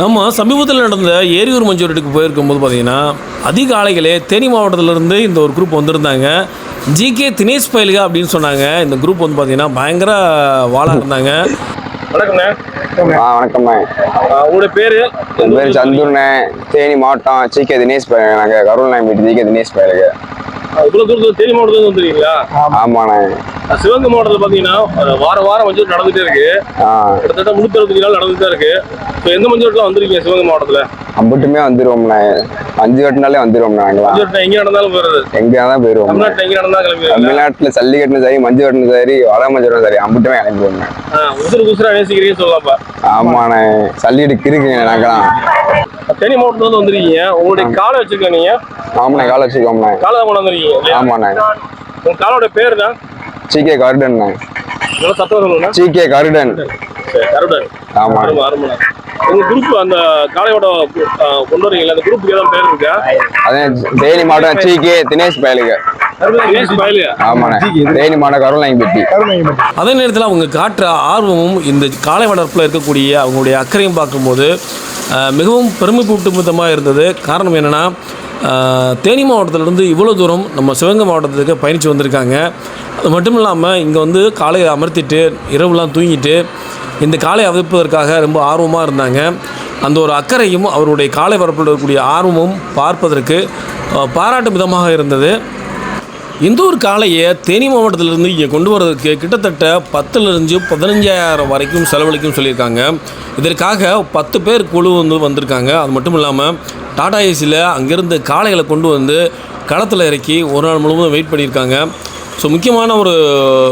நம்ம சமீபத்தில் நடந்த ஏரியூர் மஞ்சூரட்டுக்கு போயிருக்கும்போது பார்த்தீங்கன்னா அதிகாலைகளே தேனி மாவட்டத்திலேருந்து இந்த ஒரு குரூப் வந்திருந்தாங்க. ஜிகே தினேஷ் பயலுக அப்படின்னு சொன்னாங்க. இந்த குரூப் வந்து பார்த்தீங்கன்னா பயங்கர வாழாக இருந்தாங்க. வணக்கம்ண்ணே. ஆ வணக்கம்ண்ணே உங்களுடைய பேர்? என் பேர் சந்துருண்ணே தேனி மாவட்டம் ஜிகே தினேஷ் பையன் நாங்கள் கருள் நாயம்பேட்டி ஜிகே தினேஷ் பையனுக்கு இவ்வளோ தூரத்தில் தேனி மாவட்டத்துலேருந்து வந்துருக்கீங்களா? ஆமாண்ணே. சிவகங்கை மாவட்டத்தில் பார்த்தீங்கன்னா வார வாரம் மஞ்சூர் நடந்துகிட்டே இருக்கு. கிட்டத்தட்ட அறுபத்தஞ்சு நாள் நடந்துட்டு தான் இருக்கு. இப்போ எந்த மஞ்சூரத்தில் வந்திருக்கீங்க சிவகங்கை மாவட்டத்தில்? அம்புட்டுமே வந்துருவோம்ண்ணே. அஞ்சு கட்டுனாலே வந்துருவோம்ண்ணே நாங்களாம் மஞ்சூரத்தில் எங்கே நடந்தாலும் போகிறது எங்கே தான் போயிடுவோம் தமிழ்நாட்டில் எங்கே நடந்தாலும் கிளம்பி தமிழ்நாட்டில் ஜல்லிக்கட்டுன்னு சரி மஞ்சு கட்டுன்னு சரி வட மஞ்சளும் சரி அம்புட்டுமே கிளம்பிடுவோம்ண்ணே உசுறு உசுரா நேசிக்கிறீங்கன்னு சொல்லலாம்ப்பா. ஆமாண்ணே. ஜல்லிக்கட்டு இருக்குங்க நாங்களாம் தேனி மாவட்டத்துல இருந்து வந்திருக்கீங்க. உங்களுடைய காலை வச்சிருக்க நீங்க. ஆமாண்ணே காலை வச்சுக்கோம்ண்ணே. காலை தான் கொண்டு வந்திருக்கீங்க? ஆமாண்ணே. உங்க காலோட பேர் தான் ஜிகே கருடன்ண்ணே. நல்லா சத்தம் சொல்லுங்க ஜிகே கருடன். கருடன். ஆமா அருமை அருமை உங்க குரூப் அந்த காளையோட கொண்டு வரீங்களா அந்த குரூப்புக்கு ஏதாவது பேர் இருக்கா? அதே தேனி மாவட்டம் ஜிகே தினேஷ் பயலுக்கு தினேஷ் பயலு. ஆமாண்ணே. தேனி மாவட்டம் கருள் நாயம்பேட்டி அதே நேரத்தில் அவங்க காட்டுற ஆர்வமும் இந்த காளை வளர்ப்பில் இருக்கக்கூடிய அவங்களுடைய அக்கறையும் பார்க்கும்போது மிகவும் பெருமைப்பூட்டும் விதமாக இருந்தது. காரணம் என்னென்னா தேனி மாவட்டத்திலிருந்து இவ்வளோ தூரம் நம்ம சிவகங்கை மாவட்டத்துக்கு பயணித்து வந்திருக்காங்க. அது மட்டும் இல்லாமல் இங்கே வந்து காலையில் அமர்த்திட்டு இரவுலாம் தூங்கிட்டு இந்த காலை அவதிப்பதற்காக ரொம்ப ஆர்வமாக இருந்தாங்க. அந்த ஒரு அக்கறையும் அவருடைய காலை வரப்பில் இருக்கக்கூடிய ஆர்வமும் பார்ப்பதற்கு பாராட்டும் விதமாக இருந்தது. இந்த ஒரு காளையை தேனி மாவட்டத்திலிருந்து இங்கே கொண்டு வரதுக்கு கிட்டத்தட்ட பத்துலேருந்து பதினஞ்சாயிரம் வரைக்கும் செலவழிக்கும் சொல்லியிருக்காங்க. இதற்காக பத்து பேர் குழு வந்து வந்திருக்காங்க. அது மட்டும் இல்லாமல் டாடா ஏசியில் அங்கேருந்து காளைகளை கொண்டு வந்து களத்தில் இறக்கி ஒரு நாள் முழுவதும் வெயிட் பண்ணியிருக்காங்க. ஸோ முக்கியமான ஒரு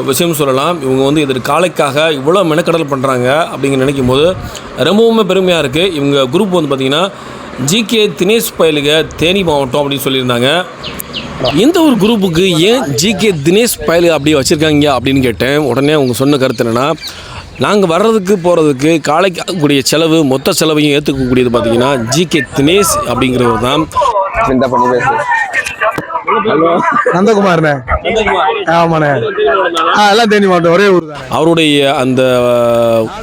விஷயம் சொல்லலாம். இவங்க வந்து இதற்கு காளைக்காக இவ்வளோ மெனக்கடல் பண்ணுறாங்க அப்படின்னு நினைக்கும் போது ரொம்பவுமே பெருமையாக இருக்குது இவங்க குரூப் வந்து பார்த்திங்கன்னா ஜிகே தினேஷ் பயலுக தேனி மாவட்டம் அப்படின்னு சொல்லியிருந்தாங்க. இந்த ஒரு குரூப்புக்கு ஏன் ஜிகே தினேஷ் பயலு அப்படி வச்சுருக்காங்க அப்படின்னு கேட்டேன். உடனே அவங்க சொன்ன கருத்து என்னென்னா நாங்கள் வர்றதுக்கு போகிறதுக்கு காலைக்கு ஆகக்கூடிய செலவு மொத்த செலவையும் ஏற்றுக்கக்கூடியது பார்த்தீங்கன்னா ஜிகே தினேஷ் அப்படிங்கிறவர் தான். நந்தகுமார்ண்ணே. ஆமாண்ணே. ஆ எல்லாம் தேனி மாவட்டம் ஒரே ஊர் தானே. அவருடைய அந்த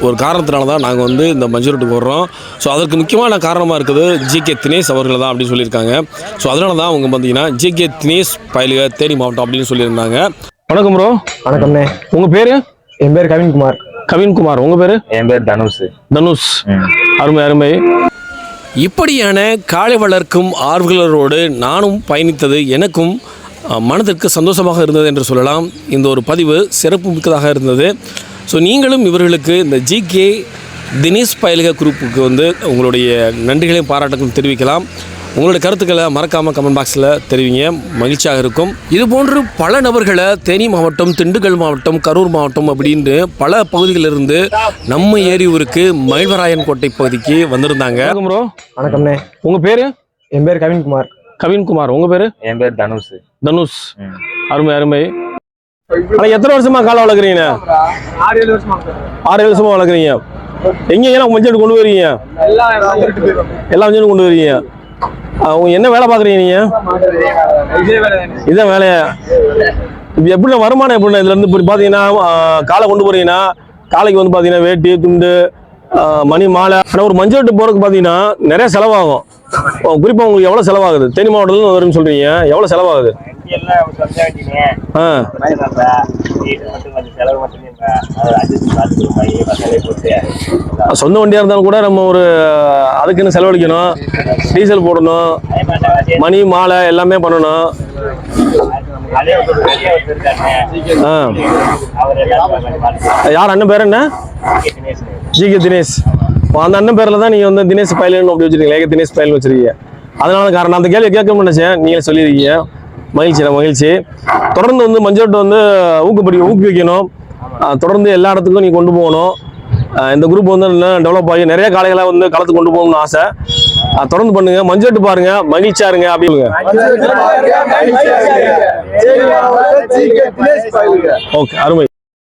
ஒரு காரணத்தினால தான் நாங்கள் வந்து இந்த மஞ்சூரட்டுக்கு வர்றோம். ஸோ அதற்கு முக்கியமான காரணமாக இருக்குது ஜிகே தினேஷ் அவர்கள் தான் அப்படின்னு சொல்லியிருக்காங்க. ஸோ அதனால தான் அவங்க பார்த்தீங்கன்னா ஜிகே தினேஷ் பயலுக தேனி மாவட்டம் அப்படின்னு சொல்லியிருந்தாங்க. வணக்கம் ப்ரோ வணக்கம்ண்ணே. உங்கள் பேர்? என் பேர் கவின்குமார். கவின்குமார். உங்கள் பேர்? என் பேர் தனுஷ். தனுஷ். அருமை அருமை. இப்படியான காளை வளர்க்கும் ஆர்வலரோடு நானும் பயணித்தது எனக்கும் மனதிற்கு சந்தோஷமாக இருந்தது என்று சொல்லலாம். இந்த ஒரு பதிவு சிறப்பு மிக்கதாக இருந்தது. ஸோ நீங்களும் இவர்களுக்கு இந்த ஜிகே தினேஷ் பயலக குரூப்புக்கு வந்து உங்களுடைய நன்றிகளையும் பாராட்டுகளும் தெரிவிக்கலாம். உங்களுடைய கருத்துக்களை மறக்காமல் கமெண்ட் பாக்ஸில் தெரிவிங்க. மகிழ்ச்சியாக இருக்கும். இது போன்று பல நபர்களை தேனி மாவட்டம் திண்டுக்கல் மாவட்டம் கரூர் மாவட்டம் அப்படின்னு பல பகுதிகளிலிருந்து நம்ம ஏரியூருக்கு மயில்வராயன் கோட்டை பகுதிக்கு வந்திருந்தாங்க. ப்ரோ வணக்கம்ண்ணே உங்கள் பேர்? என் பேர் கவின்குமார். கவின்குமார். உங்கள் பேர்? என் பேர் தனுஷ். தனுஷ். அருமை அருமை. எத்தனை வருஷமா காலை வளர்க்குறீங்க? ஆறு ஏழு வருஷமா ஆறு ஏழு வருஷமா வளர்க்குறீங்க. எங்கே ஏன் மஞ்சள் கொண்டு வரீங்க எல்லா மஞ்சளும் கொண்டு வரீங்க அவங்க என்ன வேலை பார்க்குறீங்க நீங்கள் இதுதான் வேலையா? இப்போ எப்படி வருமானம் எப்படி இதுல இருந்து இப்படி பார்த்தீங்கன்னா காலை கொண்டு போறீங்கன்னா காலைக்கு வந்து பார்த்தீங்கன்னா வேட்டி துண்டு மணி மாலை. ஆனால் ஒரு மஞ்சள் வெட்டு போகிறதுக்கு பார்த்தீங்கன்னா நிறைய செலவாகும். குறிப்பாக உங்களுக்கு எவ்வளோ செலவாகுது? தேனி மாவட்டத்தில் வரும்னு சொல்கிறீங்க எவ்வளோ செலவாகுது? ஆ. சொந்த வண்டியாக இருந்தாலும் கூட நம்ம ஒரு அதுக்குன்னு செலவழிக்கணும். டீசல் போடணும். மணி மாலை எல்லாமே பண்ணணும். யார்? அண்ணன் பேர் என்ன? ஜி. கே. தினேஷ். அந்த அண்ணன் பேரில் தான் நீங்கள் வந்து தினேஷ் பயிலன்னு அப்படி வச்சிருக்கீங்க. ஏக தினேஷ் பயில்னு வச்சிருக்கீங்க. அதனால காரணம் அந்த கேள்வி கேட்க நினைச்சேன் நீங்களே சொல்லியிருக்கீங்க. மகிழ்ச்சி மகிழ்ச்சி. தொடர்ந்து வந்து மஞ்சள் வந்து ஊக்குப்படி ஊக்குவிக்கணும். தொடர்ந்து எல்லா இடத்துக்கும் நீ கொண்டு போகணும். இந்த குரூப் வந்து இன்னும் டெவலப் ஆகி நிறைய காலைகளை வந்து களத்துக்கு கொண்டு போகணும்னு ஆசை. தொடர்ந்து பண்ணுங்க. மஞ்சள் பாருங்க. மகிழ்ச்சியா இருங்க. அப்படின்னு ஓகே அருமை.